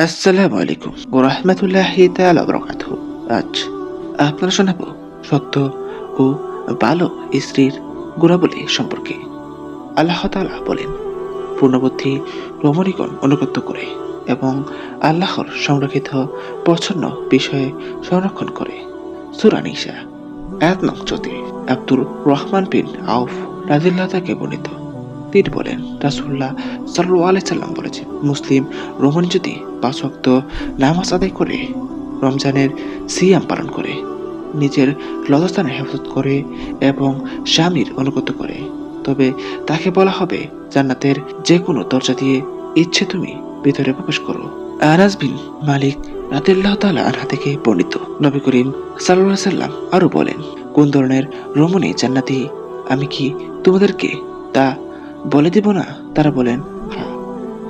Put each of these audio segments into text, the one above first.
আসসালামু আলাইকুম। ও রহমতুল্লাহি তাআলা বারাকাতুহু। আজ আপনারা শোনাবো সত্য ও ভালো স্ত্রীর গুণাবলী সম্পর্কে। আল্লাহ তাআলা বলেন পূর্ণবুদ্ধি রমণীগণ অনুগত্য করে এবং আল্লাহর সংরক্ষিত পছন্দ বিষয়ে সংরক্ষণ করে। সুরানিসা এক নং আব্দুর রহমান বিন আউফ রাজিল্লাহ তাকে বর্ণিত। তিনি বলেন রাসুল্লাহ সাল্লু আলাই সাল্লাম বলেছেন, মুসলিম রোমন যদি পাঁচ ওয়াক্ত নামাজ আদায় করে, রমজানের সিয়াম পালন করে, নিজের লজস্থানের হেফাজত করে এবং স্বামীর অনুগত করে, তবে তাকে বলা হবে, জান্নাতের যে কোনো দরজা দিয়ে ইচ্ছে তুমি ভিতরে প্রবেশ করো। আনাস বিন মালিক রাতিল্লাহ তালা আনহা থেকে বর্ণিত। নবী করিম সাল্লাহ সাল্লাম আরও বলেন, কোন ধরনের রমণী জান্নাতি, আমি কি তোমাদেরকে তা বলে দিব না? তারা বলেন,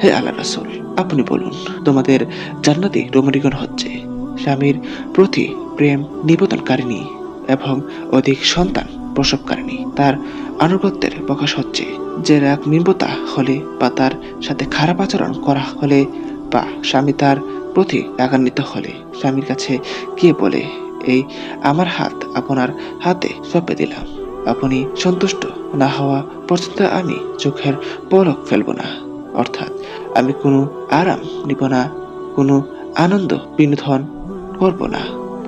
হে আল্লাহ রাসুল, আপনি বলুন, তোমাদের জান্নাতি রমণীগণ হচ্ছে, স্বামীর প্রতি প্রেম নিবেদনকারিণী এবং অধিক সন্তান প্রসবকারিণী। তার আনুগত্যের প্রকাশ হচ্ছে, যে রাগ মিম্বতা হলে বা তার সাথে খারাপ আচরণ করা হলে বা স্বামী তার প্রতি রাগান্বিত হলে, স্বামীর কাছে গিয়ে বলে, এই আমার হাত আপনার হাতে সঁপে দিলাম। আপনি সন্তুষ্ট না হওয়া পর্যন্ত আমি চোখের পলক ফেলব না। অর্থাৎ আমি কোনো আরাম নিব না, কোনো আনন্দ বিনোদন করব না।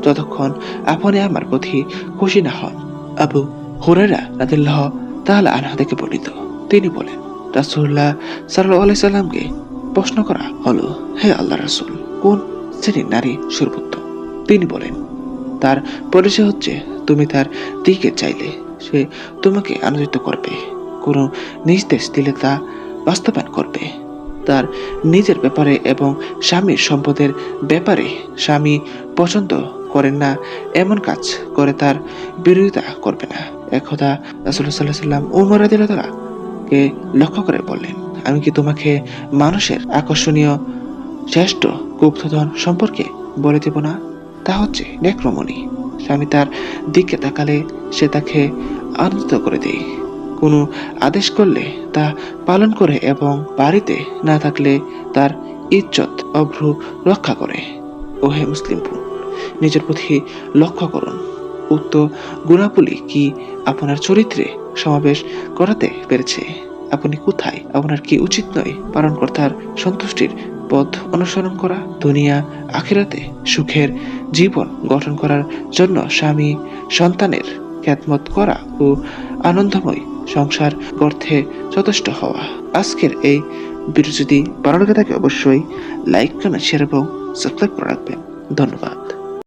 যতক্ষণ আপনি আমার প্রতি খুশি না হন। আবু হুরেরা রাদিল্লাহ তাহলে আনহা থেকে বর্ণিত। তিনি বলেন রাসুল্লাহ সাল্লাহ আলাই সাল্লামকে প্রশ্ন করা হলো, হে আল্লাহ রাসুল, কোন শ্রেণির নারী সর্বোত্তম? তিনি বলেন, তার পরিচয় হচ্ছে তুমি তার দিকে চাইলে সে তোমাকে আনন্দিত করবে। কোনো নির্দেশ দিলে তা বাস্তবায়ন করবে। তার নিজের ব্যাপারে এবং স্বামীর সম্পদের ব্যাপারে স্বামী পছন্দ করেন না, এমন কাজ করে তার বিরোধিতা করবে না। একদা রাসুল্লাহ সাল্লাহ সাল্লাম উমর আদিল্লাহ কে লক্ষ্য করে বললেন, আমি কি তোমাকে মানুষের আকর্ষণীয় শ্রেষ্ঠ গুপ্তধন সম্পর্কে বলে দেব না? তা হচ্ছে নেক্রমণি স্বামী তার দিকে তাকালে সে তাকে আনন্দিত করে দেয় কোনো আদেশ করলে তা পালন করে এবং বাড়িতে না থাকলে তার ইজ্জত অভ্রু রক্ষা করে। ও হে মুসলিম নিজের প্রতি লক্ষ্য করুন। উক্ত গুণাবলী কি আপনার চরিত্রে সমাবেশ করাতে পেরেছে? আপনি কোথায়? আপনার কি উচিত নয় পালনকর্তার সন্তুষ্টির পথ অনুসরণ করা? দুনিয়া, আখিরাতে সুখের জীবন গঠন করার জন্য স্বামী সন্তানের খ্যাতমত করা ও আনন্দময় সংসার গর্থে যথেষ্ট হওয়া। আজকের এই ভিডিও যদি ভালো লাগে থাকে অবশ্যই লাইক কমেন্ট শেয়ার এবং সাবস্ক্রাইব করে রাখবেন। ধন্যবাদ।